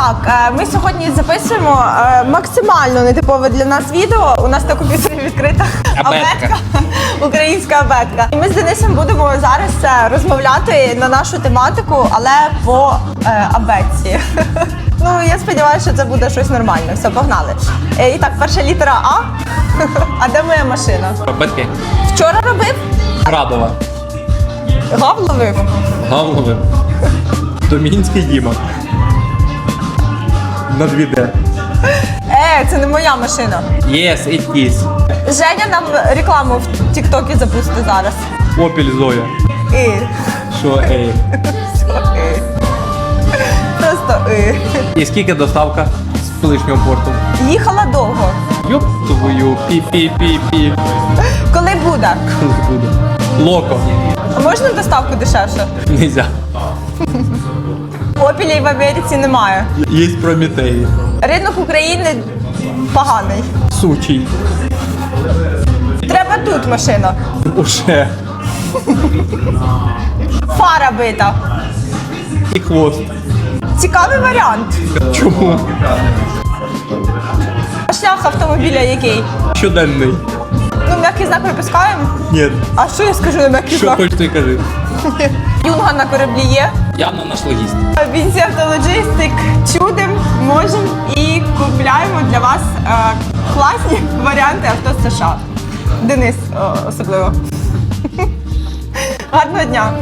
Так, е, ми сьогодні записуємо е, максимально нетипове для нас відео. У нас на комп'ютері відкрита Абетка. українська абетка. І ми з Денисом будемо зараз е, розмовляти на нашу тематику, але по абетці. Ну, я сподіваюся, що це буде щось нормальне. Все, погнали. І так, перша літера А. А де моя машина? Бабетки. Вчора робив? Радова. Гав ловив? Домінський Діма. На 2D. Е, це не моя машина. Yes, it is. Женя нам рекламу в Тіктокі запустить зараз. Опіль Зоя. І. Що ей. І. Просто і. І скільки доставка з колишнього порту? Їхала довго. Йоп твою пі-пі-пі-пі. Коли буде? Коли буде? Локо. А можна доставку дешевше? Нельзя. Опілій в Америці немає. Є Прометей. Ринок України поганий. Сучий. Треба тут машина. Уже. Фара бита. І хвост. Цікавий варіант. Чому? Шлях автомобіля який? Щоденний. Ну, м'який знак випускаємо. Ні. А що я скажу на м'який Що знак? хочеш, то й кажи. Юнга на кораблі є. Явно наш логіст. Бінці автологістик чудим, можемо і купляємо для вас е, класні варіанти авто з США. Денис е, особливо. Гарного дня.